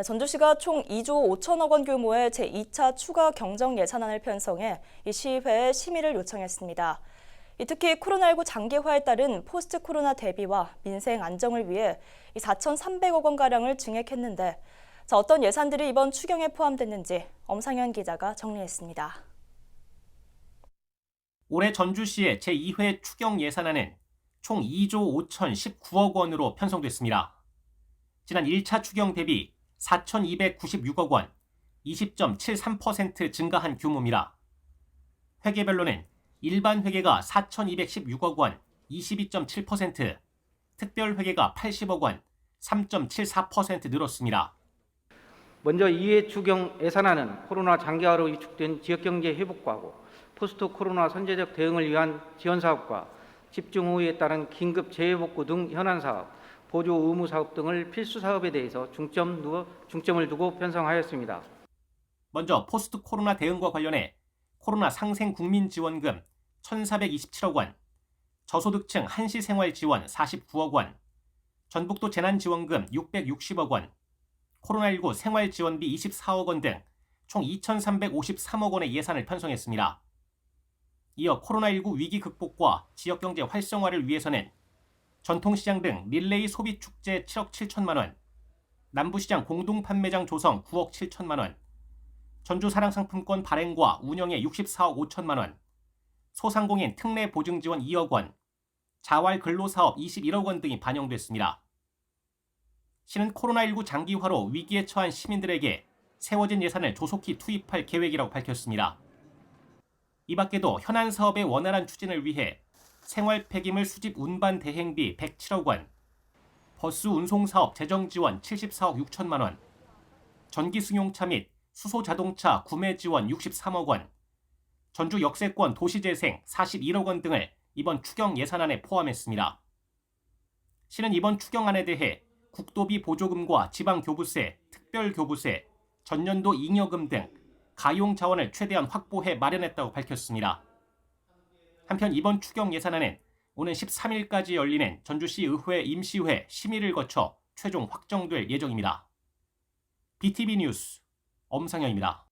네, 전주시가 총 2조 5천억 원 규모의 제2차 추가 경정 예산안을 편성해 이 시의회에 심의를 요청했습니다. 이 특히 코로나19 장기화에 따른 포스트 코로나 대비와 민생 안정을 위해 이 4,300억 원가량을 증액했는데 자, 어떤 예산들이 이번 추경에 포함됐는지 엄상현 기자가 정리했습니다. 올해 전주시의 제2회 추경 예산안은 총 2조 5,019억 원으로 편성됐습니다. 지난 1차 추경 대비 4,296억 원, 20.73% 증가한 규모입니다. 회계별로는 일반 회계가 4,216억 원, 22.7%, 특별 회계가 80억 원, 3.74% 늘었습니다. 먼저 2회 추경 예산안은 코로나 장기화로 위축된 지역경제 회복과하고 포스트 코로나 선제적 대응을 위한 지원 사업과 집중 호우에 따른 긴급 재해복구 등 현안 사업, 보조 의무 사업 등을 필수 사업에 대해서 중점 두어, 중점을 두고 편성하였습니다. 먼저 포스트 코로나 대응과 관련해 코로나 상생 국민 지원금 1,427억 원, 저소득층 한시 생활 지원 49억 원, 전북도 재난 지원금 660억 원, 코로나19 생활 지원비 24억 원 등 총 2,353억 원의 예산을 편성했습니다. 이어 코로나19 위기 극복과 지역 경제 활성화를 위해서는 전통시장 등 릴레이 소비 축제 7억 7천만 원, 남부시장 공동 판매장 조성 9억 7천만 원, 전주 사랑상품권 발행과 운영에 64억 5천만 원, 소상공인 특례 보증 지원 2억 원, 자활 근로사업 21억 원 등이 반영됐습니다. 시는 코로나19 장기화로 위기에 처한 시민들에게 세워진 예산을 조속히 투입할 계획이라고 밝혔습니다. 이 밖에도 현안 사업의 원활한 추진을 위해 생활 폐기물 수집 운반 대행비 107억 원, 버스 운송 사업 재정 지원 74억 6천만 원, 전기 승용차 및 수소 자동차 구매 지원 63억 원, 전주 역세권 도시재생 41억 원 등을 이번 추경 예산안에 포함했습니다. 시는 이번 추경안에 대해 국도비 보조금과 지방교부세, 특별교부세, 전년도 잉여금 등 가용 자원을 최대한 확보해 마련했다고 밝혔습니다. 한편 이번 추경 예산안은 오는 13일까지 열리는 전주시 의회 임시회 심의를 거쳐 최종 확정될 예정입니다. BTV 뉴스 엄상현입니다.